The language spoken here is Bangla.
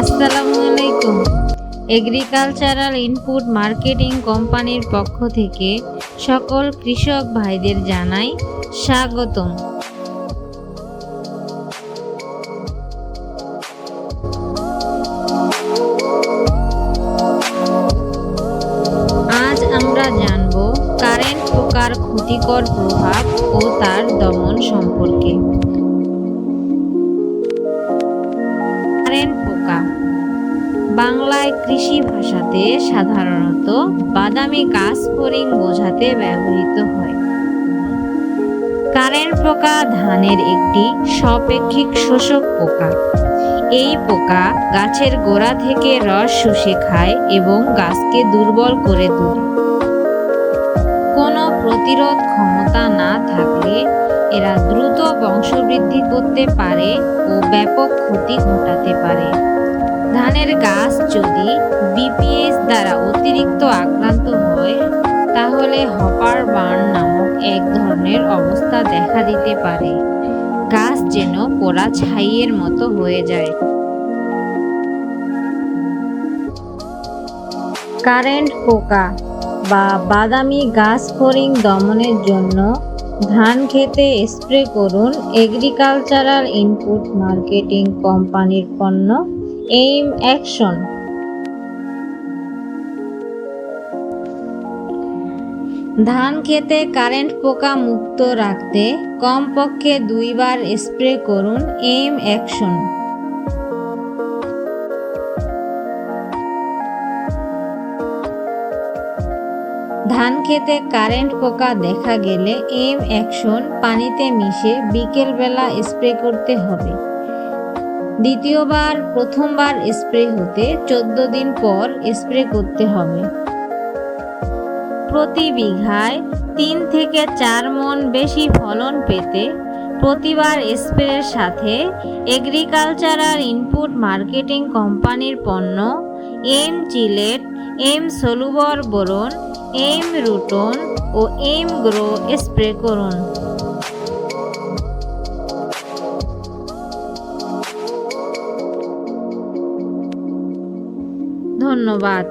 আসসালামু আলাইকুম। এগ্রিকালচারাল ইনপুট মার্কেটিং কোম্পানির পক্ষ থেকে সকল কৃষক ভাইদের জানাই স্বাগতম। আজ আমরা জানব কারেন্ট পোকার ক্ষতিকর প্রভাব ও তার দমন সম্পর্কে। বাংলায় কৃষি ভাষাতে সাধারণত বাদামি ফড়িং বোঝাতে ব্যবহৃত হয়। কারেন্ট পোকা ধানের একটি স্বপেক্ষিক শোষক পোকা। এই পোকা গাছের গোড়া থেকে রস শুষে খায় এবং গাছকে দুর্বল করে তোলে। কোনো প্রতিরোধ ক্ষমতা না থাকলে এরা দ্রুত বংশবৃদ্ধি করতে পারে ও ব্যাপক ক্ষতি ঘটাতে পারে। ধানের গাছ যদি বিপিএস দ্বারা অতিরিক্ত আক্রান্ত হয়, তাহলে হপার বার্ন নামক এক ধরনের অবস্থা দেখা দিতে পারে। গাছ যেন পোড়া ছাইয়ের মতো হয়ে যায়। কারেন্ট পোকা বা বাদামি গাছ ফড়িং দমনের জন্য ধান খেতে স্প্রে করুন এগ্রিকালচারাল ইনপুট মার্কেটিং কোম্পানির পণ্য। এইম অ্যাকশন ধান খেতে কারেন্ট পোকা মুক্ত রাখতে কমপক্ষে দুইবার স্প্রে করুন এম অ্যাকশন ধান খেতে কারেন্ট পোকা দেখা গেলে এম অ্যাকশন পানিতে মিশে বিকেলবেলা স্প্রে করতে হবে। দ্বিতীয়বার, প্রথমবার স্প্রে হতে চোদ্দ দিন পর স্প্রে করতে হবে। প্রতি বিঘায় তিন থেকে চার মন বেশি ফলন পেতে প্রতিবার স্প্রের সাথে এগ্রিকালচারাল ইনপুট মার্কেটিং কোম্পানির পণ্য M chelate, M Solubor boron M রুটন ও এম গ্রো স্প্রে করুন। ধন্যবাদ।